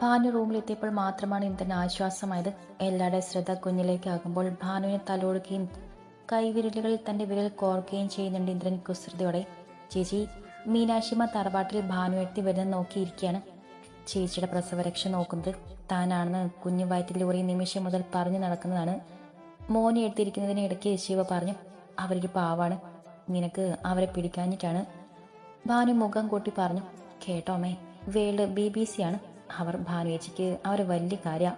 ഭാനു റൂമിലെത്തിയപ്പോൾ മാത്രമാണ് ഇന്ദ്രൻ ആശ്വാസമായത്. എല്ലാവരുടെ ശ്രദ്ധ കുഞ്ഞിലേക്കാകുമ്പോൾ ഭാനുവിനെ തലോടുകയും കൈവിരലുകളിൽ തന്റെ വിരൽ കോർക്കുകയും ചെയ്യുന്നുണ്ട് ഇന്ദ്രൻ കുസൃതിയോടെ. ചേച്ചി മീനാക്ഷിമ തറവാട്ടിൽ ഭാനു എത്തി വരുന്ന നോക്കിയിരിക്കുകയാണ്. ചേച്ചിയുടെ പ്രസവരക്ഷ നോക്കുന്നത് താനാണെന്ന് കുഞ്ഞു വയറ്റിലൂറി നിമിഷം മുതൽ പറഞ്ഞു നടക്കുന്നതാണ്. മോനെ എടുത്തിരിക്കുന്നതിന് ഇടയ്ക്ക് ശിവ പറഞ്ഞു അവരൊരു പാവാണ്. നിനക്ക് അവരെ പിടിക്കാഞ്ഞിട്ടാണ്. ഭാനു മുഖം കൂട്ടി പറഞ്ഞു കേട്ടോമേ വേൾഡ് ബി ബി സി ആണ്. അവർ ഭാനുവേച്ചിക്ക് അവർ വലിയ കാര്യ.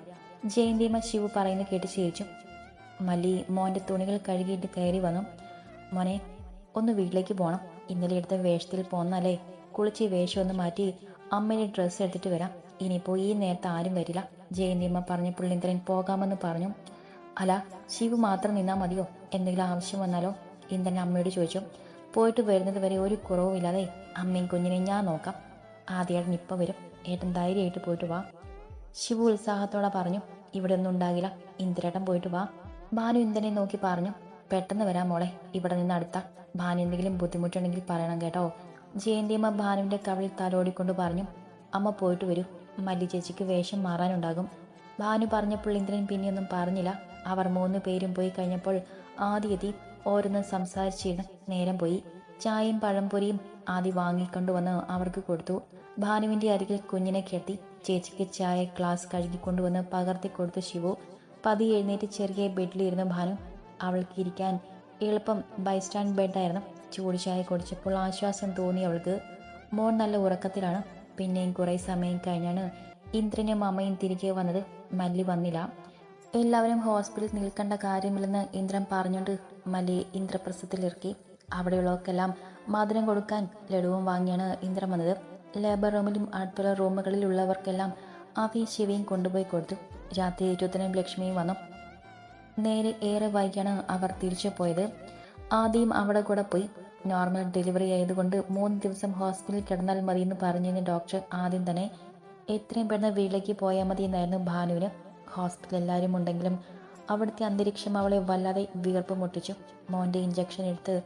ജയന്തിയമ്മ ശിവു പറയുന്നത് കേട്ട് ചിരിച്ചു. മല്ലി മോന്റെ തുണികൾ കഴുകിയിട്ട് കയറി വന്നു. മോനെ ഒന്ന് വീട്ടിലേക്ക് പോകണം ഇന്നലെ എടുത്ത വേഷത്തിൽ പോന്നല്ലേ? കുളിച്ച് വേഷം ഒന്ന് മാറ്റി അമ്മയുടെ ഡ്രസ്സ് എടുത്തിട്ട് വരാം. ഇനിയിപ്പോൾ ഈ നേരത്തെ ആരും വരില്ല. ജയന്തിയമ്മ പറഞ്ഞ പുള്ളിന്ദ്രൻ പോകാമെന്ന് പറഞ്ഞു. അല്ല ശിവു മാത്രം നിന്നാൽ മതിയോ? എന്തെങ്കിലും ആവശ്യം വന്നാലോ? ഇന്ദ്രൻ അമ്മയോട് ചോദിച്ചു. പോയിട്ട് വരുന്നത് വരെ ഒരു കുറവുമില്ലാതെ അമ്മയും കുഞ്ഞിനെയും ഞാൻ നോക്കാം. ആദ്യേട്ടൻ ഇപ്പം വരും. ഏട്ടൻ ധൈര്യമായിട്ട് പോയിട്ട് വാ. ശിവു ഉത്സാഹത്തോടെ പറഞ്ഞു ഇവിടെ ഒന്നും ഉണ്ടാകില്ല. ഇന്ദ്രേട്ടൻ പോയിട്ട് വാ. ഭാനു ഇന്ദ്രനെ നോക്കി പറഞ്ഞു പെട്ടെന്ന് വരാം മോളെ. ഇവിടെ നിന്ന് അടുത്ത. ഭാനു എന്തെങ്കിലും ബുദ്ധിമുട്ടുണ്ടെങ്കിൽ പറയണം കേട്ടോ. ജയന്തിയമ്മ ഭാനുവിന്റെ കവിളിൽ തലോടിക്കൊണ്ട് പറഞ്ഞു അമ്മ പോയിട്ട് വരൂ. മല്ലി ചേച്ചിക്ക് വേഷം മാറാനുണ്ടാകും. ഭാനു പറഞ്ഞപ്പോൾ ഇന്ദ്രൻ പിന്നെയൊന്നും പറഞ്ഞില്ല. അവർ മൂന്ന് പേരും പോയി കഴിഞ്ഞപ്പോൾ ആദ്യതി ഓരോന്ന് സംസാരിച്ചിരുന്ന് നേരം പോയി. ചായയും പഴംപൊരിയും ആദ്യം വാങ്ങിക്കൊണ്ടുവന്ന് അവർക്ക് കൊടുത്തു. ഭാനുവിന്റെ അരികിൽ കുഞ്ഞിനെ കെട്ടി ചേച്ചിക്ക് ചായ ഗ്ലാസ് കഴുകിക്കൊണ്ടുവന്ന് പകർത്തി കൊടുത്തു ശിവു. പതി എഴുന്നേറ്റ് ചെറിയ ബെഡിലിരുന്ന ഭാനു. അവൾക്ക് ഇരിക്കാൻ എളുപ്പം ബൈസ്റ്റാൻഡ് ബെഡായിരുന്നു. ചൂട് ചായ കുടിച്ചപ്പോൾ ആശ്വാസം തോന്നി അവൾക്ക്. മോൻ നല്ല ഉറക്കത്തിലാണ്. പിന്നെയും കുറേ സമയം കഴിഞ്ഞാണ് ഇന്ദ്രനും അമ്മയും തിരികെ വന്നത്. മല്ലി വന്നില്ല. എല്ലാവരും ഹോസ്പിറ്റലിൽ നിൽക്കേണ്ട കാര്യമില്ലെന്ന് ഇന്ദ്രൻ പറഞ്ഞുകൊണ്ട് മല്ലി ഇന്ദ്രപ്രസ്ഥത്തിലിറക്കി അവിടെയുള്ളവർക്കെല്ലാം മധുരം കൊടുക്കാൻ ലഡുവും വാങ്ങിയാണ് ഇന്ദ്രൻ വന്നത്. ലേബർ റൂമിലും അടുത്തുള്ള റൂമുകളിലുള്ളവർക്കെല്ലാം അവയും ശിവയും കൊണ്ടുപോയി കൊടുത്തു. രാത്രി ഇരുപത്തിനും ലക്ഷ്മിയും വന്നു. നേരെ ഏറെ വൈകിയാണ് അവർ തിരിച്ചു പോയത്. ആദ്യം അവിടെ കൂടെ പോയി. നോർമൽ ഡെലിവറി ആയതുകൊണ്ട് മൂന്ന് ദിവസം ഹോസ്പിറ്റലിൽ കിടന്നാൽ മതിയെന്ന് പറഞ്ഞിരുന്ന ഡോക്ടർ ആദ്യം തന്നെ എത്രയും പെട്ടെന്ന് വീട്ടിലേക്ക് പോയാൽ മതി എന്നായിരുന്നു ഭാനുവിന്. ഹോസ്പിറ്റലിൽ എല്ലാവരും ഉണ്ടെങ്കിലും അവിടുത്തെ അന്തരീക്ഷം അവളെ വല്ലാതെ വീർപ്പ് മുട്ടിച്ചു. മോന്റെ ഇഞ്ചക്ഷൻ എടുത്ത്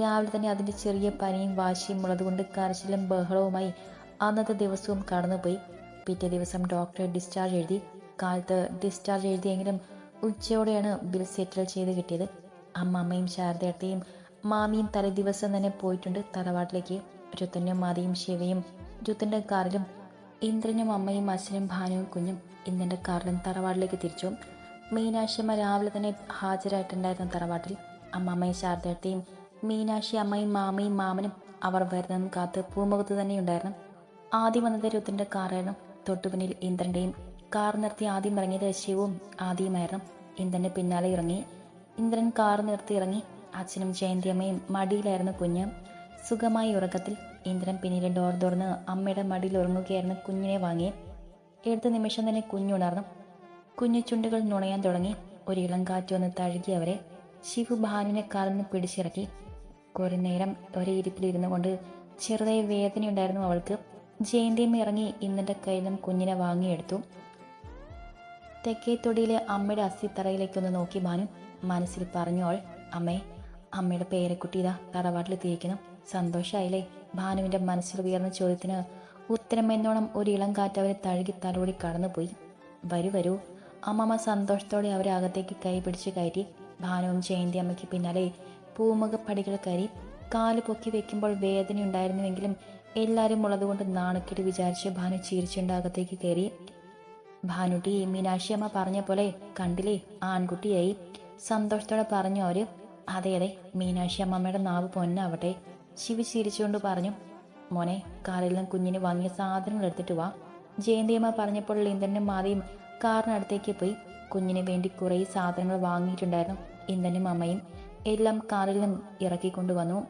രാവിലെ തന്നെ അതിന്റെ ചെറിയ പനിയും വാശിയും ഉള്ളതുകൊണ്ട് കരച്ചിലും ബഹളവുമായി അന്നത്തെ ദിവസവും കടന്നുപോയി. പിറ്റേ ദിവസം ഡോക്ടർ ഡിസ്ചാർജ് എഴുതി. കാലത്ത് ഡിസ്ചാർജ് എഴുതിയെങ്കിലും ഉച്ചയോടെയാണ് ബിൽ സെറ്റിൽ ചെയ്ത് കിട്ടിയത്. അമ്മമ്മയും ശാരദയത്തെയും മാമിയും തലേ ദിവസം തന്നെ പോയിട്ടുണ്ട് തറവാട്ടിലേക്ക്. രുത്തനും മാതിയും ശിവയും രുത്തന്റെ കാറിലും ഇന്ദ്രനും അമ്മയും അച്ഛനും ഭാനുവും കുഞ്ഞും ഇന്ദ്രന്റെ കാറിലും തറവാട്ടിലേക്ക് തിരിച്ചു. മീനാക്ഷിയമ്മ രാവിലെ തന്നെ ഹാജരായിട്ടുണ്ടായിരുന്ന തറവാട്ടിൽ. അമ്മമ്മയും ശാരദയത്തെയും മീനാക്ഷി അമ്മയും മാമയും മാമനും അവർ വരുന്നതും കാത്ത് പൂമുഖത്ത് തന്നെയുണ്ടായിരുന്നു. ആദ്യം വന്നത് രുദ്രന്റെ കാറായിരുന്നു. തൊട്ടുപിന്നിൽ ഇന്ദ്രന്റെയും കാർ നിർത്തി ആദ്യം ഇറങ്ങിയത് ശിവവും ആദ്യമായിരുന്നു. ഇന്ദ്രന്റെ പിന്നാലെ ഇറങ്ങി. ഇന്ദ്രൻ കാർ നിർത്തി ഇറങ്ങി. അച്ഛനും ജയന്തിയമ്മയും മടിയിലായിരുന്നു കുഞ്ഞ്. സുഖമായി ഉറക്കത്തിൽ ഇന്ദ്രൻ പിന്നീട് ഡോർ തുറന്ന് അമ്മയുടെ മടിയിൽ ഉറങ്ങുകയായിരുന്നു കുഞ്ഞിനെ വാങ്ങി. എടുത്ത നിമിഷം തന്നെ കുഞ്ഞുണർന്നു കുഞ്ഞു ചുണ്ടുകൾ നുണയാൻ തുടങ്ങി. ഒരു ഇളം കാറ്റ് വന്ന് തഴുകി അവരെ. ശിവു ഭാനുവിനെ കാലിന് പിടിച്ചിറക്കി. കുറെ നേരം ഒരേ ഇരിപ്പിലിരുന്നു കൊണ്ട് ചെറുതായി വേദനയുണ്ടായിരുന്നു അവൾക്ക്. ജയന്തിയമ്മ ഇറങ്ങി ഇന്നിന്റെ കയ്യിലും കുഞ്ഞിനെ വാങ്ങിയെടുത്തു. തെക്കേത്തൊടിയിലെ അമ്മയുടെ അസ്ഥിത്തറയിലേക്കൊന്ന് നോക്കി ഭാനു മനസ്സിൽ പറഞ്ഞു അവൾ അമ്മേ അമ്മയുടെ പേരക്കുട്ടി ഇതാ തറവാട്ടിലെത്തിയിരിക്കുന്നു. സന്തോഷമായില്ലേ ഭാനുവിന്റെ മനസ്സിൽ ഉയർന്ന ചോദ്യത്തിന് ഉത്തരമെന്നോണം ഒരു ഇളം കാറ്റ് അവരെ തഴുകി തലോടി കടന്നുപോയി. വരൂ വരൂ. അമ്മമ്മ സന്തോഷത്തോടെ അവരെ അകത്തേക്ക് കൈ പിടിച്ച് കയറ്റി. ഭാനുവും ജയന്തി അമ്മയ്ക്ക് പിന്നാലെ പൂമുഖ പടികൾ കയറി കാൽ പൊക്കി വെക്കുമ്പോൾ വേദനയുണ്ടായിരുന്നുവെങ്കിലും എല്ലാവരും ഉള്ളതുകൊണ്ട് നാണക്കേട് വിചാരിച്ച് ഭാനു ചിരിച്ചുകൊണ്ട് അകത്തേക്ക് കയറി. ഭാനുട്ടി മീനാക്ഷി അമ്മ പറഞ്ഞ പോലെ കണ്ടില്ലേ ആൺകുട്ടിയായി. സന്തോഷത്തോടെ പറഞ്ഞു അവർ അതെ അതെ മീനാക്ഷി അമ്മമ്മയുടെ നാവ് പൊന്നാവട്ടെ. ശിവ ചിരിച്ചുകൊണ്ട് പറഞ്ഞു മോനെ കാറിൽ നിന്ന് കുഞ്ഞിന് വാങ്ങിയ സാധനങ്ങൾ എടുത്തിട്ട് വാ. ജയന്തിയമ്മ പറഞ്ഞപ്പോൾ ഇന്ദ്രനും മാതയും കാറിനടുത്തേക്ക് പോയി. കുഞ്ഞിന് വേണ്ടി കുറേ സാധനങ്ങൾ വാങ്ങിയിട്ടുണ്ടായിരുന്നു ഇന്ദ്രനും അമ്മയും. എല്ലാം കാറിൽ നിന്നും ഇറക്കിക്കൊണ്ടുവന്നു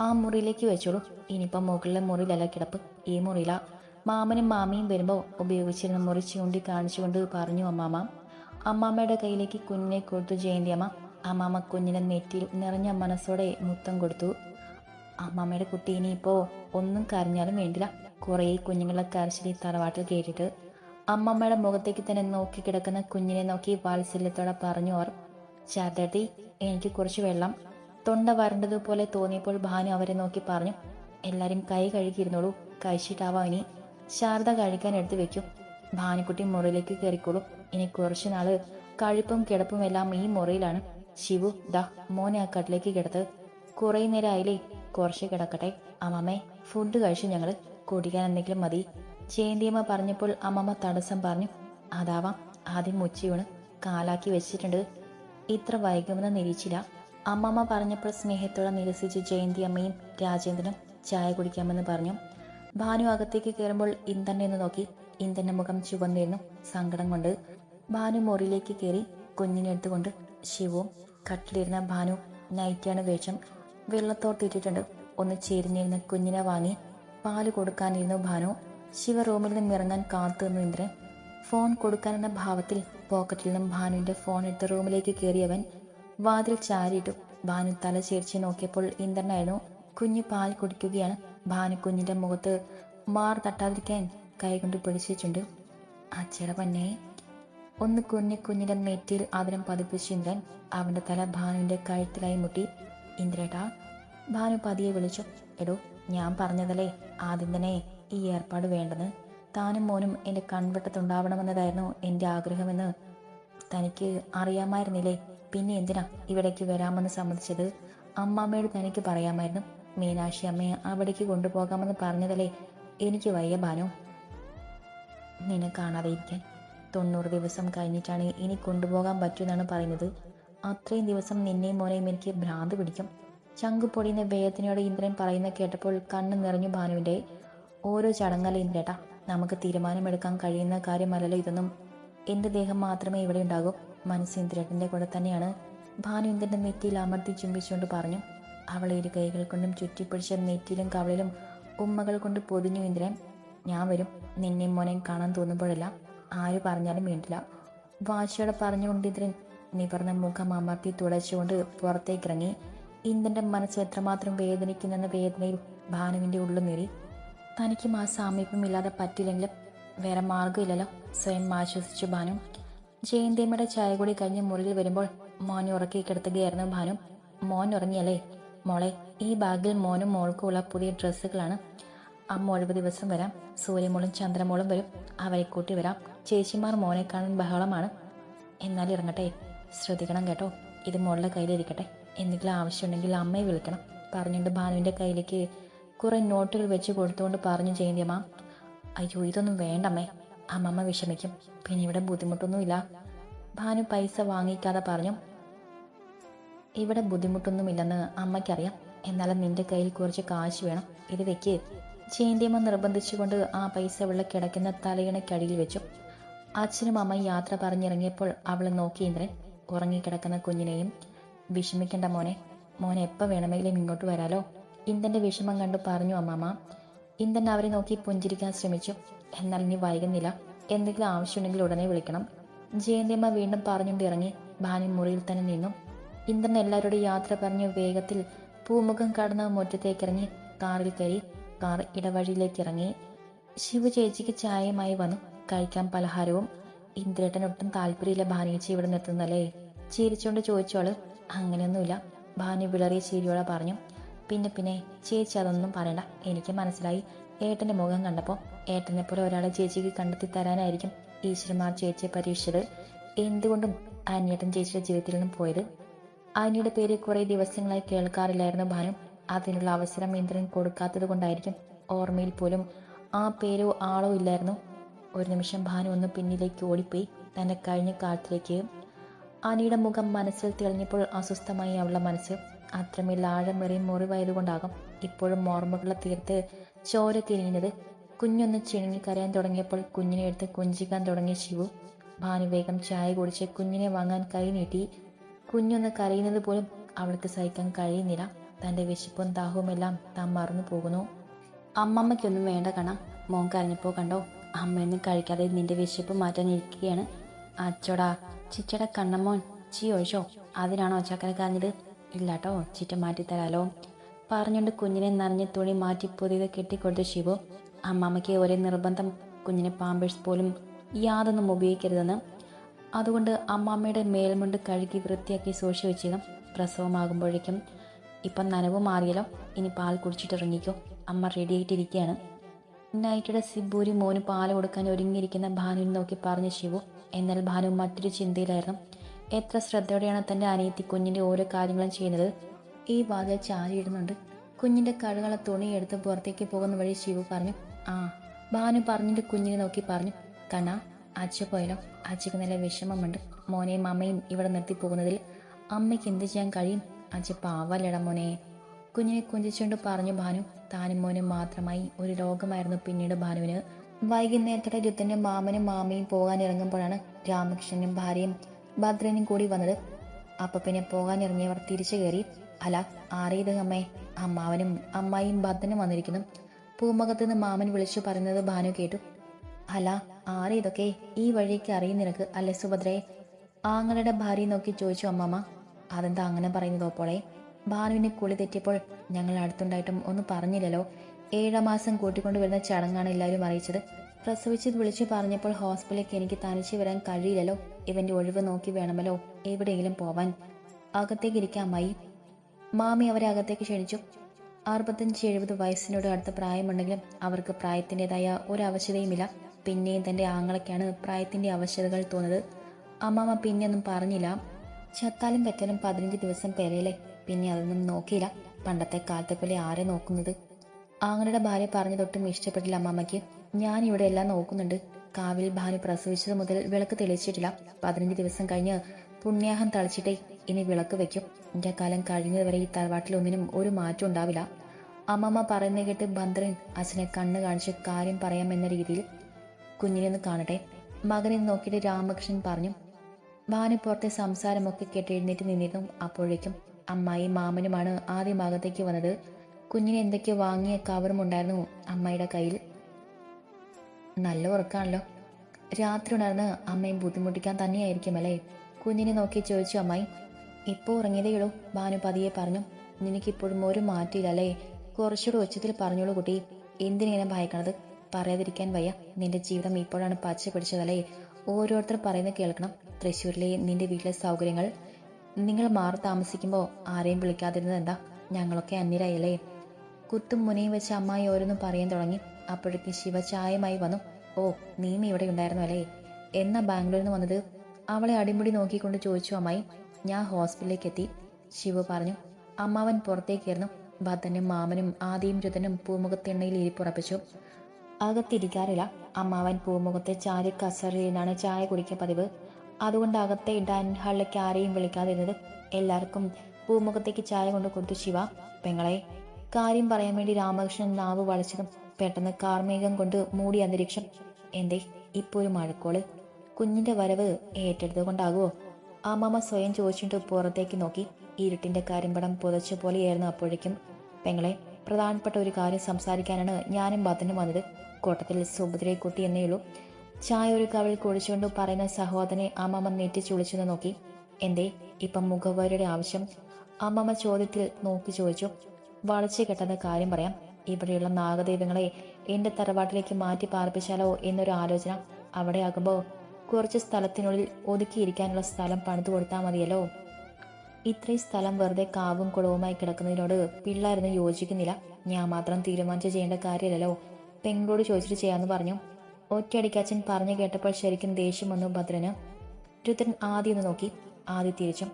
ആ മുറിയിലേക്ക് വെച്ചോളൂ. ഇനിയിപ്പം മുകളിലെ മുറിയിലല്ല കിടപ്പ്. ഈ മുറിയില. മാമനും മാമിയും വരുമ്പോൾ ഉപയോഗിച്ചിരുന്ന മുറി ചൂണ്ടി കാണിച്ചുകൊണ്ട് പറഞ്ഞു അമ്മാമ്മ അമ്മാമ്മയുടെ കയ്യിലേക്ക് കുഞ്ഞിനെ കൊടുത്തു ജയന്തി അമ്മ അമ്മാമ്മ കുഞ്ഞിനെ നെറ്റിയിൽ നിറഞ്ഞ മനസ്സോടെ മുത്തം കൊടുത്തു. അമ്മാമ്മയുടെ കുട്ടി ഇനിയിപ്പോൾ ഒന്നും കരഞ്ഞാലും വേണ്ടില്ല. കുറേ കുഞ്ഞുങ്ങളെ കരച്ചിൽ തറവാട്ടിൽ കേട്ടിട്ട്. അമ്മാമ്മയുടെ മുഖത്തേക്ക് തന്നെ നോക്കി കിടക്കുന്ന കുഞ്ഞിനെ നോക്കി വാത്സല്യത്തോടെ പറഞ്ഞു അവർ ശാരദി എനിക്ക് കുറച്ച് വെള്ളം. തൊണ്ട വരണ്ടതുപോലെ തോന്നിയപ്പോൾ ഭാനു അവരെ നോക്കി പറഞ്ഞു എല്ലാരും കൈ കഴുകിയിരുന്നോളൂ കഴിച്ചിട്ടാവാം ഇനി. ശാരദ കഴിക്കാൻ എടുത്തു വെക്കും. ഭാനുക്കുട്ടി മുറിയിലേക്ക് കയറിക്കോളും. ഇനി കുറച്ചു നാൾ കഴുപ്പും കിടപ്പും എല്ലാം ഈ മുറിയിലാണ്. ശിവു ദ മോനെ ആ കട്ടിലേക്ക് കിടത്ത് കുറേ നേരം ആയില്ലേ കുറച്ച് കിടക്കട്ടെ. അമ്മമ്മേ ഫുഡ് കഴിച്ചു ഞങ്ങൾ കുടിക്കാൻ എന്തെങ്കിലും മതി. ചേന്തിയമ്മ പറഞ്ഞപ്പോൾ അമ്മമ്മ തടസ്സം പറഞ്ഞു അതാവാം ആദ്യം ഉച്ചയൂണ് കാലാക്കി വെച്ചിട്ടുണ്ട്. ഇത്ര വൈകുമെന്ന് നിരീക്ഷില്ല അമ്മമ്മ പറഞ്ഞപ്പോൾ സ്നേഹത്തോടെ നിരസിച്ച് ജയന്തി അമ്മയും രാജേന്ദ്രനും ചായ കുടിക്കാമെന്ന് പറഞ്ഞു. ഭാനു അകത്തേക്ക് കയറുമ്പോൾ ഇന്ദ്രനെ ഒന്ന് നോക്കി ഇന്ദ്രന്റെ മുഖം ചുവന്നിരുന്നു സങ്കടം കൊണ്ട്. ഭാനു മുറിയിലേക്ക് കയറി കുഞ്ഞിനെ എടുത്തുകൊണ്ട് ശിവവും കട്ടിലിരുന്ന ഭാനു നൈറ്റിയാണ് വേഷം വെള്ളത്തോർത്തിട്ടിട്ടുണ്ട് ഒന്ന് ചേരിഞ്ഞിരുന്ന കുഞ്ഞിനെ വാങ്ങി പാൽ കൊടുക്കാനിരുന്നു ഭാനു. ശിവ റൂമിൽ നിന്ന് ഇറങ്ങാൻ കാത്തു നിന്നു ഇന്ദ്രൻ. ഫോൺ കൊടുക്കാനെന്ന ഭാവത്തിൽ പോക്കറ്റിൽ നിന്നും ഭാനുവിന്റെ ഫോൺ എടുത്ത് റൂമിലേക്ക് കയറിയവൻ വാതിൽ ചാരിയിട്ടു. ഭാനു തല ചേർച്ച് നോക്കിയപ്പോൾ ഇന്ദ്രനായിരുന്നു. കുഞ്ഞ് പാൽ കുടിക്കുകയാണ്. ഭാനു കുഞ്ഞിന്റെ മുഖത്ത് മാർ തട്ടാതിരിക്കാൻ കൈകൊണ്ട് പിടിച്ചിട്ടുണ്ട്. അച്ചട പന്നെ ഒന്ന് കുഞ്ഞു കുഞ്ഞിന്റെ നെറ്റിയിൽ ആദരം പതിപ്പിച്ചു ഇന്ദ്രൻ. അവന്റെ തല ഭാനുവിന്റെ കഴുത്തിലായി മുട്ടി. ഇന്ദ്രേട്ടാ. ഭാനു പതിയെ വിളിച്ചു. എടോ ഞാൻ പറഞ്ഞതല്ലേ ആദ്യം തന്നെ ഈ ഏർപ്പാട് വേണ്ടെന്ന്? താനും മോനും എന്റെ കൺവെട്ടത്തുണ്ടാവണമെന്നതായിരുന്നു എന്റെ ആഗ്രഹമെന്ന് തനിക്ക് അറിയാമായിരുന്നില്ലേ? പിന്നെ എന്തിനാ ഇവിടേക്ക് വരാമെന്ന് സമ്മതിച്ചത്? അമ്മാമ്മയോട് തനിക്ക് പറയാമായിരുന്നു മീനാക്ഷി അമ്മയെ അവിടേക്ക് കൊണ്ടുപോകാമെന്ന് പറഞ്ഞതല്ലേ എനിക്ക് വയ്യ ഭാനു നിന്നെ കാണാതെ ഇരിക്കാൻ തൊണ്ണൂറ് ദിവസം കഴിഞ്ഞിട്ടാണ് ഇനി കൊണ്ടുപോകാൻ പറ്റുമെന്നാണ് പറയുന്നത്. അത്രയും ദിവസം നിന്നെയും മോനെയും എനിക്ക് ഭ്രാന്ത് പിടിക്കും. ചങ്കു പൊടിയുന്ന വേദനയോട് ഇന്ദ്രൻ പറയുന്ന കേട്ടപ്പോൾ കണ്ണ് നിറഞ്ഞു ഭാനുവിന്റെ ഓരോ ചടങ്ങല്ല ഇന്ദ്രേട്ടാ നമുക്ക് തീരുമാനമെടുക്കാൻ കഴിയുന്ന കാര്യമല്ലല്ലോ ഇതൊന്നും. എന്റെ ദേഹം മാത്രമേ ഇവിടെ ഉണ്ടാകൂ. മനസ്സ് ഇന്ദ്രേട്ടന്റെ കൂടെ തന്നെയാണ് ഭാനു ഇന്ദ്രന്റെ നെറ്റിയിൽ അമർത്തി ചുംബിച്ചുകൊണ്ട് പറഞ്ഞു. അവളെ ഇരു കൈകൾ കൊണ്ടും ചുറ്റിപ്പിടിച്ച നെറ്റിയിലും കവളിലും ഉമ്മകൾ കൊണ്ട് പൊതിഞ്ഞു ഇന്ദ്രൻ. ഞാൻ വരും. നിന്നെ മോനെ കാണാൻ തോന്നുമ്പോഴെല്ലാം. ആര് പറഞ്ഞാലും വേണ്ടില്ല വാശിയോടെ പറഞ്ഞുകൊണ്ട് ഇന്ദ്രൻ നിവർന്ന മുഖം അമർത്തി തുടച്ചുകൊണ്ട് പുറത്തേക്കിറങ്ങി. ഇന്ദ്രന്റെ മനസ്സ് എത്രമാത്രം വേദനിക്കുന്നെന്ന വേദനയിൽ ഭാനുവിന്റെ ഉള്ളു നേറി. തനിക്കും മാ സാമീപ്യമില്ലാതെ പറ്റില്ലെങ്കിലും വേറെ മാർഗമില്ലല്ലോ. സ്വയം ആശ്വസിച്ചു ഭാനു. ജയന്തിയമ്മയുടെ ചായ കൂടി കഴിഞ്ഞ് മുറിയിൽ വരുമ്പോൾ മോൻ ഉറക്കി കിടത്തുകയായിരുന്നു ഭാനു. മോൻ ഉറങ്ങിയല്ലേ? മോളെ ഈ ബാഗിൽ മോനും മോൾക്കുമുള്ള പുതിയ ഡ്രസ്സുകളാണ്. അമ്മ ഒഴിവ് ദിവസം വരാം. സൂര്യമോളും ചന്ദ്രമോളും വരും. അവരെ കൂട്ടി വരാം. ചേച്ചിമാർ മോനെ കാണാൻ ബഹളമാണ്. എന്നാൽ ഇറങ്ങട്ടെ. ശ്രദ്ധിക്കണം കേട്ടോ. ഇത് മോളുടെ കയ്യിലിരിക്കട്ടെ. എന്തെങ്കിലും ആവശ്യമുണ്ടെങ്കിൽ അമ്മയെ വിളിക്കണം. പറഞ്ഞുകൊണ്ട് ഭാനുവിന്റെ കയ്യിലേക്ക് കുറെ നോട്ടുകൾ വെച്ച് കൊടുത്തുകൊണ്ട് പറഞ്ഞു ജയന്തിയമ്മ അയ്യോ ഇതൊന്നും വേണ്ടമ്മേ. അമ്മമ്മ വിഷമിക്കും. പിന്നെ ഇവിടെ ബുദ്ധിമുട്ടൊന്നുമില്ല. ഭാനു പൈസ വാങ്ങിക്കാതെ പറഞ്ഞു ഇവിടെ ബുദ്ധിമുട്ടൊന്നുമില്ലെന്ന് അമ്മയ്ക്കറിയാം. എന്നാലും നിന്റെ കയ്യിൽ കുറച്ച് കാശ് വേണം. ഇത് വെക്ക്. ചേന്തിയമ്മ നിർബന്ധിച്ചുകൊണ്ട് ആ പൈസ അവളെ കിടക്കുന്ന തലയിണക്കടിയിൽ വെച്ചു. അച്ഛനും അമ്മയും യാത്ര പറഞ്ഞിറങ്ങിയപ്പോൾ അവളെ നോക്കി ഇന്ദ്രൻ ഉറങ്ങിക്കിടക്കുന്ന കുഞ്ഞിനെയും വിഷമിക്കേണ്ട മോനെ. മോനെ എപ്പോൾ വേണമെങ്കിലും ഇങ്ങോട്ട് വരാലോ? ഇന്ദ്രന്റെ വിഷമം കണ്ടു പറഞ്ഞു അമ്മമ്മ ഇന്ദൻ അവരെ നോക്കി പുഞ്ചിരിക്കാൻ ശ്രമിച്ചു. എന്നാൽ ഇനി വൈകുന്നില്ല. എന്തെങ്കിലും ആവശ്യമുണ്ടെങ്കിൽ ഉടനെ വിളിക്കണം. ജയന്തിയമ്മ വീണ്ടും പറഞ്ഞുകൊണ്ട് ഇറങ്ങി ഭാനു മുറിയിൽ തന്നെ നിന്നു. ഇന്ദ്രൻ എല്ലാവരോടും യാത്ര പറഞ്ഞു വേഗത്തിൽ പൂമുഖം കടന്ന് മുറ്റത്തേക്കിറങ്ങി കാറിൽ കയറി. കാർ ഇടവഴിയിലേക്ക് ഇറങ്ങി. ശിവ ചേച്ചിക്ക് ചായയുമായി വന്നു. കഴിക്കാൻ പലഹാരവും. ഇന്ദ്രേട്ടൻ ഒട്ടും താല്പര്യമില്ല ഭാനുചേച്ചി ഇവിടെ നിർത്തുന്നല്ലേ ചിരിച്ചുകൊണ്ട് ചോദിച്ചോൾ അങ്ങനെയൊന്നുമില്ല. ഭാനു വിളറിയ ചിരിയോടെ പറഞ്ഞു പിന്നെ പിന്നെ ചേച്ചി അതൊന്നും പറയണ്ട. എനിക്ക് മനസ്സിലായി. ഏട്ടന്റെ മുഖം കണ്ടപ്പോൾ ഏട്ടനെ പോലെ ഒരാളെ ചേച്ചിക്ക് കണ്ടെത്തി തരാനായിരിക്കും ഈശ്വരന്മാർ ചേച്ചിയെ പരീക്ഷിച്ചത്. എന്തുകൊണ്ടും അനിയേട്ടൻ ചേച്ചിയുടെ ജീവിതത്തിൽ നിന്നും പോയത്? അനിയുടെ പേര് കുറേ ദിവസങ്ങളായി കേൾക്കാറില്ലായിരുന്നു ഭാനു. അതിനുള്ള അവസരം ഇന്ദ്രൻ കൊടുക്കാത്തത് കൊണ്ടായിരിക്കും ഓർമ്മയിൽ പോലും ആ പേരോ ആളോ ഇല്ലായിരുന്നു. ഒരു നിമിഷം ഭാനു ഒന്ന് പിന്നിലേക്ക് ഓടിപ്പോയി തന്റെ കഴിഞ്ഞ കാലത്തിലേക്ക്. അനിയുടെ മുഖം മനസ്സിൽ തെളിഞ്ഞപ്പോൾ അസ്വസ്ഥമായി അവളുടെ മനസ്സ് അത്രമേൽ ആഴമേറിയ മുറിവായതുകൊണ്ടാകും ഇപ്പോഴും ഓർമ്മകളുടെ തീർത്ത് ചോര തിരിഞ്ഞത്. കുഞ്ഞൊന്ന് ചിണുങ്ങി കരയാൻ തുടങ്ങിയപ്പോൾ കുഞ്ഞിനെ എടുത്ത് കുഞ്ചിക്കാൻ തുടങ്ങിയ ശിവു. ഭാനു വേഗം ചായ കുടിച്ച് കുഞ്ഞിനെ വാങ്ങാൻ കൈ നീട്ടി. കുഞ്ഞൊന്ന് കരയുന്നത് പോലും അവൾക്ക് സഹിക്കാൻ കഴിയുന്നില്ല. തന്റെ വിശപ്പും ദാഹവുമെല്ലാം താൻ മറന്നു പോകുന്നു. അമ്മമ്മയ്ക്കൊന്നും വേണ്ട കണ മോൻ കരഞ്ഞപ്പോൾ കണ്ടോ? അമ്മയൊന്നും കഴിക്കാതെ നിന്റെ വിശപ്പ് മാറ്റാൻ ഇരിക്കുകയാണ്. അച്ചോടാ ചിച്ചട കണ്ണമ്മോൻ. ചീ ഒഴിച്ചോ? അതിനാണോ ചക്കര കരഞ്ഞത്? ഇല്ലാട്ടോ ചിറ്റ മാറ്റി തരാലോ. പറഞ്ഞുകൊണ്ട് കുഞ്ഞിനെ നനഞ്ഞ തുണി മാറ്റി പുതിയത് കെട്ടിക്കൊടുത്ത ശിവു അമ്മാമ്മയ്ക്ക് ഒരേ നിർബന്ധം കുഞ്ഞിനെ പാമ്പേഴ്സ് പോലും യാതൊന്നും ഉപയോഗിക്കരുതെന്ന്. അതുകൊണ്ട് അമ്മാമ്മയുടെ മേൽമുണ്ട് കഴുകി വൃത്തിയാക്കി സൂക്ഷിച്ചു വെച്ചിരുന്നു പ്രസവമാകുമ്പോഴേക്കും ഇപ്പം നനവ് മാറിയല്ലോ. ഇനി പാൽ കുടിച്ചിട്ട് ഇറങ്ങിക്കോ അമ്മ റെഡി ആയിട്ടിരിക്കുകയാണ് നൈറ്റയുടെ സിബൂരി മോന് പാൽ കൊടുക്കാൻ ഒരുങ്ങിയിരിക്കുന്ന ഭാനുവിനെ നോക്കി പറഞ്ഞു ശിവു എന്നാൽ ഭാനു മറ്റൊരു ചിന്തയിലായിരുന്നു. എത്ര ശ്രദ്ധയോടെയാണ് തന്റെ അനിയത്തി കുഞ്ഞിന്റെ ഓരോ കാര്യങ്ങളും ചെയ്യുന്നത്? ഈ വാതിൽ ചാരിയിടുന്നുണ്ട്. കുഞ്ഞിന്റെ കഴുകള തുണി എടുത്ത് പുറത്തേക്ക് പോകുന്ന വഴി ശിവു പറഞ്ഞു ആ ഭാനു പറഞ്ഞിട്ട് കുഞ്ഞിനെ നോക്കി പറഞ്ഞു കണ്ണാ അച്ഛ പോയാലോ അച്ഛക്ക് നല്ല വിഷമമുണ്ട്. മോനെയും അമ്മയും ഇവിടെ നിർത്തി പോകുന്നതിൽ അമ്മയ്ക്ക് എന്ത് ചെയ്യാൻ കഴിയും? അച്ഛ പാവല്ലട മോനെ. കുഞ്ഞിനെ കുഞ്ചിച്ചുകൊണ്ട് പറഞ്ഞു ഭാനു താനും മോനും മാത്രമായി ഒരു ലോകമായിരുന്നു പിന്നീട് ഭാനുവിന്. വൈകുന്നേരത്തോടെ രുത്തന്റെ മാമനും മാമയും പോകാൻ ഇറങ്ങുമ്പോഴാണ് രാമകൃഷ്ണനും ഭാര്യയും ഭദ്രനും കൂടി വന്നത്. അപ്പ പിന്നെ പോകാൻ ഇറങ്ങിയവർ തിരിച്ചു കയറി. അല ആറിയത് അമ്മേ? അമ്മാവനും അമ്മായിയും ഭദ്രനും വന്നിരിക്കുന്നു. പൂമുഖത്ത് നിന്ന് മാമൻ വിളിച്ചു പറയുന്നത് ഭാനു കേട്ടു. അല ആറിയതൊക്കെ ഈ വഴിക്ക് അറിയും നിനക്ക് അല്ലെ സുഭദ്രയെ? ആങ്ങളുടെ ഭാര്യ നോക്കി ചോദിച്ചു അമ്മമ്മ അതെന്താ അങ്ങനെ പറയുന്നത് ഓപ്പോളെ? ഭാനുവിനെ കുളി തെറ്റിയപ്പോൾ ഞങ്ങൾ അടുത്തുണ്ടായിട്ടും ഒന്നും പറഞ്ഞില്ലല്ലോ. ഏഴാം മാസം കൂട്ടിക്കൊണ്ടു വരുന്ന ചടങ്ങാണ് എല്ലാവരും അറിയിച്ചത്. പ്രസവിച്ച് വിളിച്ചു പറഞ്ഞപ്പോൾ ഹോസ്പിറ്റലിലേക്ക് എനിക്ക് തനിച്ചു വരാൻ കഴിയില്ലല്ലോ. ഇവന്റെ ഒഴിവ് നോക്കി വേണമല്ലോ. എവിടെയെങ്കിലും പോവാൻ. അകത്തേക്ക് ഇരിക്കാം മാമി അവരെ അകത്തേക്ക് ക്ഷണിച്ചു. അറുപത്തഞ്ച് എഴുപത് വയസ്സിനോട് അടുത്ത പ്രായമുണ്ടെങ്കിലും അവർക്ക് പ്രായത്തിന്റെതായ ഒരു ആവശ്യതയുമില്ല പിന്നെയും തന്റെ ആങ്ങളൊക്കെയാണ് പ്രായത്തിന്റെ ആവശ്യതകൾ തോന്നുന്നത്. അമ്മാമ്മ പിന്നെയൊന്നും പറഞ്ഞില്ല. ചത്താലും പറ്റാലും പതിനഞ്ച് ദിവസം പെരയിലെ. പിന്നെ അതൊന്നും നോക്കിയില്ല. പണ്ടത്തെ കാലത്തെ പോലെ ആരെ നോക്കുന്നത്? ആങ്ങളുടെ ഭാര്യ പറഞ്ഞതൊട്ടും ഇഷ്ടപ്പെട്ടില്ല അമ്മാമ്മയ്ക്ക് ഞാൻ ഇവിടെ എല്ലാം നോക്കുന്നുണ്ട്. കാവിൽ ഭാര്യ പ്രസവിച്ചത് മുതൽ വിളക്ക് തെളിയിച്ചിട്ടില്ല. പതിനഞ്ച് ദിവസം കഴിഞ്ഞ് പുണ്യാഹം തളിച്ചിട്ടേ ഇനി വിളക്ക് വെക്കും എന്റെ കാലം കഴിഞ്ഞതുവരെ ഈ തറവാട്ടിൽ ഒന്നിനും ഒരു മാറ്റം ഉണ്ടാവില്ല. അമ്മമ്മ പറയുന്ന കേട്ട് ഭദ്രൻ അച്ഛനെ കണ്ണ് കാണിച്ച് കാര്യം പറയാമെന്ന രീതിയിൽ കുഞ്ഞിനെ കാണട്ടെ. മകനെ നോക്കിയിട്ട് രാമകൃഷ്ണൻ പറഞ്ഞു ഭാനു പുറത്തെ സംസാരമൊക്കെ കേട്ട് എഴുന്നേറ്റ് നിന്നിരുന്നു. അപ്പോഴേക്കും അമ്മായി മാമനുമാണ് ആദ്യം ഭാഗത്തേക്ക് വന്നത്. കുഞ്ഞിനെ എന്തൊക്കെയോ വാങ്ങിയ കവറും ഉണ്ടായിരുന്നു അമ്മയുടെ കയ്യിൽ. നല്ല ഉറക്കാണല്ലോ. രാത്രി ഉണർന്ന് അമ്മയും ബുദ്ധിമുട്ടിക്കാൻ തന്നെയായിരിക്കും അല്ലേ? കുഞ്ഞിനെ നോക്കി ചോദിച്ചു അമ്മായി. ഇപ്പോൾ ഉറങ്ങിയതേയുള്ളൂ ഭാനു പതിയെ പറഞ്ഞു. നിനക്കിപ്പോഴും ഒരു മാറ്റിയില്ലല്ലേ കുറച്ചുകൂടെ ഉച്ചത്തിൽ പറഞ്ഞോളൂ കുട്ടി. എന്തിനിങ്ങനെ ഭയക്കണത്? പറയാതിരിക്കാൻ വയ്യ. നിന്റെ ജീവിതം ഇപ്പോഴാണ് പച്ച പിടിച്ചതല്ലേ ഓരോരുത്തർ പറയുന്നത് കേൾക്കണം. തൃശ്ശൂരിലെ നിന്റെ വീട്ടിലെ സൗകര്യങ്ങൾ. നിങ്ങൾ മാറി താമസിക്കുമ്പോൾ ആരെയും വിളിക്കാതിരുന്നത് എന്താ? ഞങ്ങളൊക്കെ അന്യരായല്ലേ കുത്തും മുനയും വെച്ച് അമ്മായി ഓരോന്നും പറയാൻ തുടങ്ങി. അപ്പോഴേക്കും ശിവ ചായമായി വന്നു. ഓ നീമി ഇവിടെ ഉണ്ടായിരുന്നു അല്ലേ? എന്നാ ബാംഗ്ലൂരിൽ നിന്ന് വന്നത്? അവളെ അടിമുടി നോക്കിക്കൊണ്ട് ചോദിച്ചു അമ്മായി. ഞാൻ ഹോസ്പിറ്റലിലേക്ക് എത്തി ശിവ പറഞ്ഞു. അമ്മാവൻ പുറത്തേക്കായിരുന്നു ഭദ്രനും മാമനും ആദിയും രുതനും പൂമുഖത്തെണ്ണയിൽ ഇരിപ്പുറപ്പിച്ചു. അകത്തിരിക്കാറില്ല. അമ്മാവൻ പൂമുഖത്തെ ചാരി കസറിൽ നിന്നാണ് ചായ കുടിക്കുക പതിവ്. അതുകൊണ്ട് അകത്തെ ഡാൻ ഹാളിലേക്ക് ആരെയും വിളിക്കാതിരുന്നത് എല്ലാവർക്കും പൂമുഖത്തേക്ക് ചായ കൊണ്ട് കൊടുത്തു ശിവ. പെങ്ങളെ കാര്യം പറയാൻ വേണ്ടി രാമകൃഷ്ണൻ നാവ് വളച്ചതും പെട്ടെന്ന് കാർമേഘം കൊണ്ട് മൂടിയ അന്തരീക്ഷം. എന്തേ ഇപ്പോൾ ഒരു മഴക്കോൾ. കുഞ്ഞിന്റെ വരവ് ഏറ്റെടുത്ത് കൊണ്ടാകുമോ അമ്മമ്മ സ്വയം ചോദിച്ചിട്ട് പുറത്തേക്ക് നോക്കി ഇരുട്ടിന്റെ കരിമ്പടം പുതച്ച പോലെയായിരുന്നു അപ്പോഴേക്കും. പെങ്ങളെ പ്രധാനപ്പെട്ട ഒരു കാര്യം സംസാരിക്കാനാണ് ഞാനും ബത്തനും വന്നത്. കൂട്ടത്തിൽ സുഭദ്രയെ കുട്ടി എന്നേയുള്ളൂ ചായ ഒരു കവിൾ കുടിച്ചുകൊണ്ട് പറയുന്ന സഹോദരനെ അമ്മമ്മ നെറ്റി വിളിച്ചെന്ന് നോക്കി. എന്തേ ഇപ്പം മുഖവരുടെ ആവശ്യം? അമ്മമ്മ ചോദ്യത്തിൽ നോക്കി ചോദിച്ചു. വളച്ചു കെട്ടുന്ന കാര്യം പറയാം. ഇവിടെയുള്ള നാഗദൈവങ്ങളെ എന്റെ തറവാട്ടിലേക്ക് മാറ്റി പാർപ്പിച്ചാലോ എന്നൊരു ആലോചന അവിടെ ആകുമ്പോൾ കുറച്ച് സ്ഥലത്തിനുള്ളിൽ ഒതുക്കിയിരിക്കാനുള്ള സ്ഥലം പണിതു കൊടുത്താൽ മതിയല്ലോ. ഇത്രയും സ്ഥലം വെറുതെ കാവും കുളവുമായി കിടക്കുന്നതിനോട് പിള്ളേരൊന്നും യോജിക്കുന്നില്ല. ഞാൻ മാത്രം തീരുമാനിച്ച് ചെയ്യേണ്ട കാര്യമല്ലല്ലോ. പെങ്ങളോട് ചോദിച്ചിട്ട് ചെയ്യാന്ന് പറഞ്ഞു. ഒറ്റയടിക്ക് അച്ഛൻ പറഞ്ഞു കേട്ടപ്പോൾ ശരിക്കും ദേഷ്യം വന്നു ഭദ്രന്. രുദ്രൻ ആദ്യം ഒന്ന് നോക്കി. ആദ്യം തിരിച്ചും.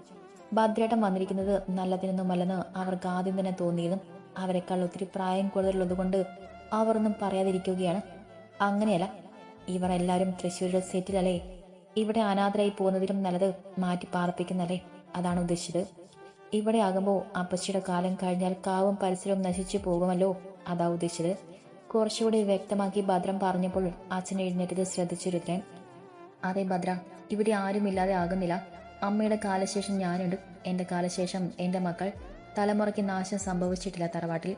ഭദ്രേട്ടൻ വന്നിരിക്കുന്നത് നല്ലതിനൊന്നുമല്ലെന്ന് അവർക്ക് ആദ്യം തന്നെ തോന്നിയതും അവരെക്കാൾ ഒത്തിരി പ്രായം കൂടുതലുള്ളതുകൊണ്ട് അവർ ഒന്നും പറയാതിരിക്കുകയാണ്. അങ്ങനെയല്ല ഇവർ എല്ലാവരും തൃശ്ശൂരിൽ സെറ്റിലല്ലേ? ഇവിടെ അനാഥരായി പോകുന്നതിലും നല്ലത് മാറ്റി പാർപ്പിക്കുന്നല്ലേ? അതാണ് ഉദ്ദേശിച്ചത്. ഇവിടെ ആകുമ്പോൾ അപ്പച്ചിയുടെ കാലം കഴിഞ്ഞാൽ കാവും പരിസരവും നശിച്ചു പോകുമല്ലോ? അതാ ഉദ്ദേശിച്ചത്. കുറച്ചുകൂടി വ്യക്തമാക്കി ഭദ്രം പറഞ്ഞപ്പോൾ അച്ഛൻ എഴുന്നേറ്റത് ശ്രദ്ധിച്ചു രുദ്രൻ അതെ ഭദ്ര ഇവിടെ ആരുമില്ലാതെ ആകുന്നില്ല. അമ്മയുടെ കാലശേഷം ഞാനുണ്ട്. എന്റെ കാലശേഷം എന്റെ മക്കൾ. തലമുറയ്ക്ക് നാശം സംഭവിച്ചിട്ടില്ല തറവാട്ടിൽ.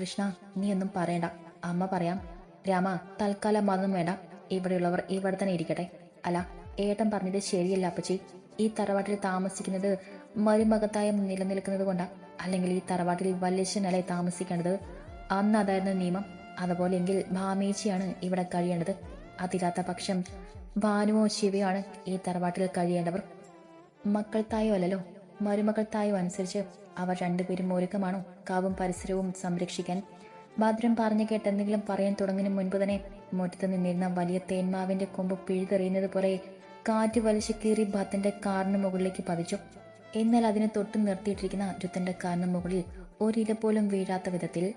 കൃഷ്ണ നീ ഒന്നും പറയണ്ട. അമ്മ പറയാം. രാമ തൽക്കാലം മതം വേണ്ട. ഇവിടെയുള്ളവർ ഇവിടെ തന്നെ ഇരിക്കട്ടെ. അല്ല ഏട്ടൻ പറഞ്ഞത് ശരിയല്ല അപ്പച്ചി. ഈ തറവാട്ടിൽ താമസിക്കുന്നത് മരുമകത്തായ നിലനിൽക്കുന്നത് കൊണ്ടാ. അല്ലെങ്കിൽ ഈ തറവാട്ടിൽ വല്യച്ഛനല്ലേ താമസിക്കേണ്ടത്? അന്ന് അതായിരുന്നു നിയമം. അതുപോലെയെങ്കിൽ ഭാമേച്ചിയാണ് ഇവിടെ കഴിയേണ്ടത്. അതില്ലാത്ത പക്ഷം ഭാനുവോ ശിവയാണ് ഈ തറവാട്ടിൽ കഴിയേണ്ടവർ. മക്കൾ തായോ അല്ലല്ലോ? മരുമകൾ തായോ അനുസരിച്ച് അവർ രണ്ടുപേരും ഒരുക്കമാണോ കാവും പരിസരവും സംരക്ഷിക്കാൻ. ഭദ്രം പറഞ്ഞു കേട്ട് എന്തെങ്കിലും പറയാൻ തുടങ്ങുന്നതിന് മുൻപ് തന്നെ മുറ്റത്ത് നിന്നിരുന്ന വലിയ തേന്മാവിന്റെ കൊമ്പ് പിഴുതെറിയുന്നത് പോലെ കാറ്റ് വലിച്ചു കീറി ഭത്തിന്റെ കാറിന് മുകളിലേക്ക് പതിച്ചു. എന്നാൽ അതിനെ തൊട്ട് നിർത്തിയിട്ടിരിക്കുന്ന രുത്തന്റെ കാറിന് മുകളിൽ ഒരില പോലും വീഴാത്ത വിധത്തിൽ